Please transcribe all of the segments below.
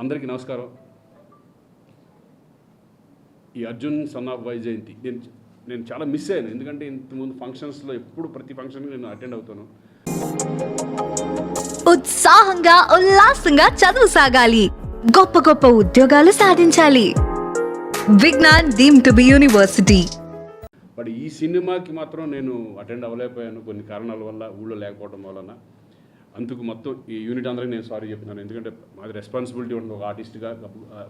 అందరికీ నమస్కారం. ఈ అర్జున్ సన్ ఆఫ్ వైజయంతి నేను నేను చాలా మిస్ అయ్యాను. ఎందుకంటే ఇంతకుముందు ఫంక్షన్స్లో ఎప్పుడు ప్రతి ఫంక్షన్కి నేను అటెండ్ అవుతాను. ఉత్సాహంగా ఉల్లాసంగా చదువు సాగాలి. గొప్ప గొప్ప ఉద్యోగాలు సాధించాలి. Vignan deem to be university. But ఈ సినిమాకి మాత్రం నేను అటెండ్ అవ్వలేకపోయాను. కొన్ని కారణాల వల్ల ఊళ్ళో లేకపోవడం వలన. అందుకు మొత్తం ఈ యూనిట్ అందరికీ నేను సారీ చెప్తున్నాను. ఎందుకంటే మాది రెస్పాన్సిబిలిటీ ఉంటుంది. ఒక ఆర్టిస్ట్గా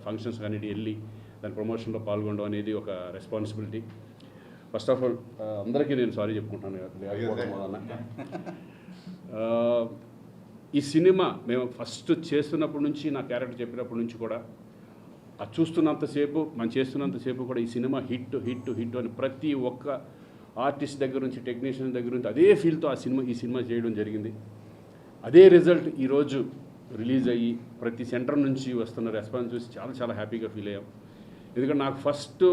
ఫంక్షన్స్ కానీ వెళ్ళి దాని ప్రమోషన్లో పాల్గొనడం అనేది ఒక రెస్పాన్సిబిలిటీ ఫస్ట్ ఆఫ్ ఆల్ అందరికీ నేను సారీ చెప్పుకుంటాను. లేకపోవడం వలన. ఈ సినిమా మేము ఫస్ట్ చేస్తున్నప్పటి నుంచి నా క్యారెక్టర్ చెప్పినప్పటి నుంచి కూడా అది చూస్తున్నంతసేపు మనం చేస్తున్నంతసేపు కూడా ఈ సినిమా హిట్ హిట్ హిట్ అని ప్రతి ఒక్క ఆర్టిస్ట్ దగ్గర నుంచి టెక్నీషియన్ దగ్గర నుంచి అదే ఫీల్తో ఆ సినిమా ఈ సినిమా చేయడం జరిగింది. అదే రిజల్ట్ ఈరోజు రిలీజ్ అయ్యి ప్రతి సెంటర్ నుంచి వస్తున్న రెస్పాన్స్ చూసి చాలా చాలా హ్యాపీగా ఫీల్ అయ్యాం. ఎందుకంటే నాకు ఫస్ట్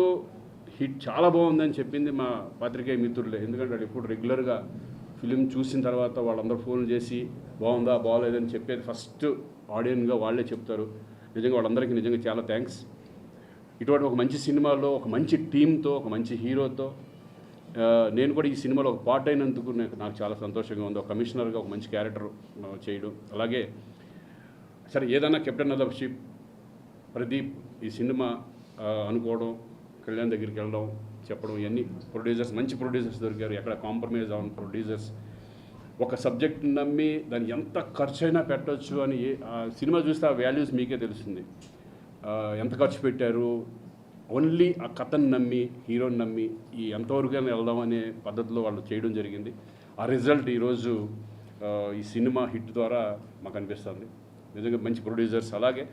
హిట్ చాలా బాగుందని చెప్పింది మా పాత్రికేయ మిత్రులే. ఎందుకంటే వాళ్ళు ఎప్పుడు రెగ్యులర్గా ఫిలిం చూసిన తర్వాత వాళ్ళందరూ ఫోన్ చేసి బాగుందా? బాగోలేదని చెప్పేది ఫస్ట్ ఆడియన్గా వాళ్ళే చెప్తారు. నిజంగా వాళ్ళందరికీ నిజంగా చాలా థ్యాంక్స్ ఇటువంటి ఒక మంచి సినిమాలో ఒక మంచి టీంతో ఒక మంచి హీరోతో నేను కూడా ఈ సినిమాలో ఒక పార్ట్ అయినందుకు నాకు నాకు చాలా సంతోషంగా ఉంది. ఒక కమిషనర్గా ఒక మంచి క్యారెక్టర్ చేయడం. అలాగే సరే ఏదైనా కెప్టెన్ ఆఫ్ షిప్ ప్రదీప్ ఈ సినిమా అనుకోవడం కళ్యాణ్ దగ్గరికి వెళ్ళడం చెప్పడం ఇవన్నీ ప్రొడ్యూసర్స్ మంచి ప్రొడ్యూసర్స్ దొరికారు. ఎక్కడ కాంప్రమైజ్ అవ్వని ప్రొడ్యూసర్స్ ఒక సబ్జెక్ట్ నమ్మి దాన్ని ఎంత ఖర్చు అయినా పెట్టవచ్చు అని ఆ సినిమా చూస్తే ఆ వాల్యూస్ మీకే తెలుస్తుంది. ఎంత ఖర్చు పెట్టారు? ఓన్లీ ఆ కథను నమ్మి హీరోని నమ్మి ఈ ఎంతవరకైనా వెళ్దాం అనే పద్ధతిలో వాళ్ళు చేయడం జరిగింది. ఆ రిజల్ట్ ఈరోజు ఈ సినిమా హిట్ ద్వారా మాకు అనిపిస్తుంది. నిజంగా మంచి ప్రొడ్యూసర్స్ అలాగే.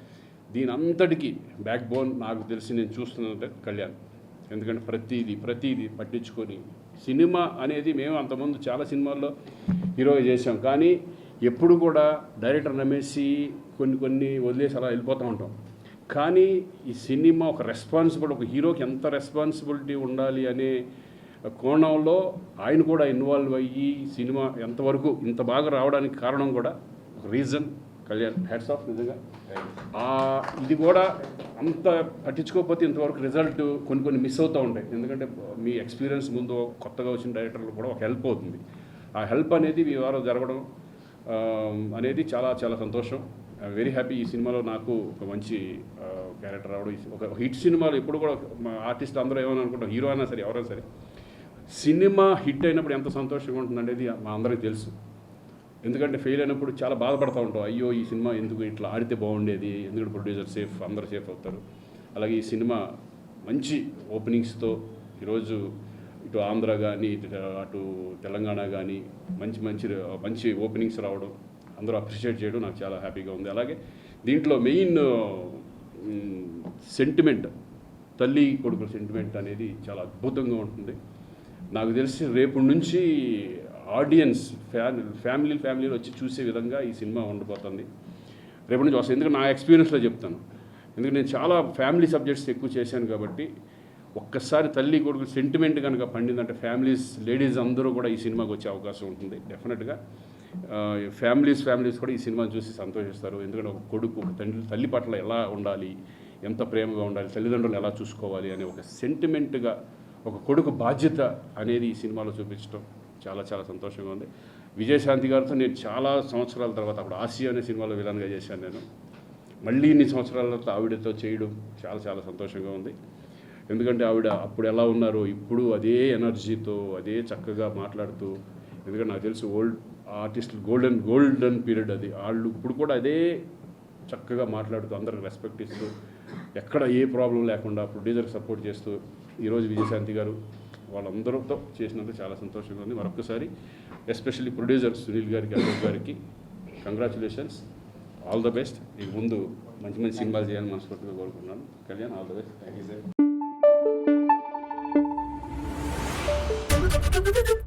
దీని అంతటికి బ్యాక్ బోన్ నాకు తెలిసి నేను చూస్తున్నది కళ్యాణ్. ఎందుకంటే ప్రతిదీ ప్రతిదీ పట్టించుకొని సినిమా అనేది మేము అంతకుముందు చాలా సినిమాల్లో హీరో చేసాం కానీ ఎప్పుడు కూడా డైరెక్టర్ నమ్మేసి కొన్ని కొన్ని వదిలేసి అలా వెళ్ళిపోతూ ఉంటాం. కానీ ఈ సినిమా ఒక రెస్పాన్సిబుల్ ఒక హీరోకి ఎంత రెస్పాన్సిబిలిటీ ఉండాలి అనే కోణంలో ఆయన కూడా ఇన్వాల్వ్ అయ్యి సినిమా ఎంతవరకు ఇంత బాగా రావడానికి కారణం కూడా ఒక రీజన్ కళ్యాణ్ హ్యాట్స్ ఆఫ్ నిజంగా. ఇది కూడా అంత పట్టించుకోకపోతే ఇంతవరకు రిజల్ట్ కొన్ని కొన్ని మిస్ అవుతూ ఉంటాయి. ఎందుకంటే మీ ఎక్స్పీరియన్స్ ముందు కొత్తగా వచ్చిన డైరెక్టర్లు కూడా ఒక హెల్ప్ అవుతుంది. ఆ హెల్ప్ అనేది మీ వారు జరగడం అనేది చాలా చాలా సంతోషం. వెరీ హ్యాపీ ఈ సినిమాలో నాకు ఒక మంచి క్యారెక్టర్ రావడం. ఒక హిట్ సినిమాలు ఎప్పుడు కూడా ఆర్టిస్ట్ అందరూ ఏమైనా అనుకుంటాం హీరో అయినా సరే ఎవరైనా సరే. సినిమా హిట్ అయినప్పుడు ఎంత సంతోషంగా ఉంటుంది అనేది మా అందరికీ తెలుసు. ఎందుకంటే ఫెయిల్ అయినప్పుడు చాలా బాధపడతా ఉంటాం. అయ్యో ఈ సినిమా ఎందుకు ఇట్లా ఆడితే బాగుండేది? ఎందుకంటే ప్రొడ్యూసర్ సేఫ్ అందరూ సేఫ్ అవుతారు. అలాగే ఈ సినిమా మంచి ఓపెనింగ్స్తో ఈరోజు ఇటు ఆంధ్ర కానీ ఇటు అటు తెలంగాణ కానీ మంచి మంచి మంచి ఓపెనింగ్స్ రావడం. అందరూ అప్రిషియేట్ చేయడం నాకు చాలా హ్యాపీగా ఉంది. అలాగే దీంట్లో మెయిన్ సెంటిమెంట్ తల్లి కొడుకుల సెంటిమెంట్ అనేది చాలా అద్భుతంగా ఉంటుంది. నాకు తెలిసి రేపు నుంచి ఆడియన్స్ ఫ్యాన్ ఫ్యామిలీ ఫ్యామిలీలో వచ్చి చూసే విధంగా ఈ సినిమా ఉండిపోతుంది రేపు నుంచి వస్తుంది. ఎందుకంటే నా ఎక్స్పీరియన్స్లో చెప్తాను. ఎందుకంటే నేను చాలా ఫ్యామిలీ సబ్జెక్ట్స్ ఎక్కువ చేశాను కాబట్టి ఒక్కసారి తల్లి కొడుకు సెంటిమెంట్ కనుక పండిందంటే ఫ్యామిలీస్ లేడీస్ అందరూ కూడా ఈ సినిమాకి వచ్చే అవకాశం ఉంటుంది డెఫినెట్గా ఫ్యామిలీస్ ఫ్యామిలీస్ కూడా ఈ సినిమాని చూసి సంతోషిస్తారు. ఎందుకంటే ఒక కొడుకు ఒక తండ్రి తల్లి పట్ల ఎలా ఉండాలి ఎంత ప్రేమగా ఉండాలి తల్లిదండ్రులు ఎలా చూసుకోవాలి అనే ఒక సెంటిమెంట్గా ఒక కొడుకు బాధ్యత అనేది ఈ సినిమాలో చూపించడం చాలా చాలా సంతోషంగా ఉంది. విజయశాంతి గారితో నేను చాలా సంవత్సరాల తర్వాత అప్పుడు ఆసియా అనే సినిమాలో విలన్గా చేశాను నేను. మళ్ళీ ఇన్ని సంవత్సరాల తర్వాత ఆవిడతో చేయడం చాలా చాలా సంతోషంగా ఉంది. ఎందుకంటే ఆవిడ అప్పుడు ఎలా ఉన్నారో ఇప్పుడు అదే ఎనర్జీతో అదే చక్కగా మాట్లాడుతూ ఎందుకంటే నాకు తెలుసు ఓల్డ్ ఆర్టిస్టులు గోల్డెన్ గోల్డెన్ పీరియడ్ అది. వాళ్ళు ఇప్పుడు కూడా అదే చక్కగా మాట్లాడుతూ అందరికి రెస్పెక్ట్ ఇస్తూ ఎక్కడ ఏ ప్రాబ్లం లేకుండా ప్రొడ్యూసర్కి సపోర్ట్ చేస్తూ ఈరోజు విజయశాంతి గారు వాళ్ళందరితో చేసినందుకు చాలా సంతోషంగా ఉంది. మరొకసారి ఎస్పెషల్లీ ప్రొడ్యూసర్ సునీల్ గారికి అశోక్ గారికి కంగ్రాచులేషన్స్ ఆల్ ద బెస్ట్ ఇక ముందు మంచి మంచి సినిమాలు చేయాలని మనస్ఫూర్తిగా కోరుకున్నాను Kalyan all the best thank you sir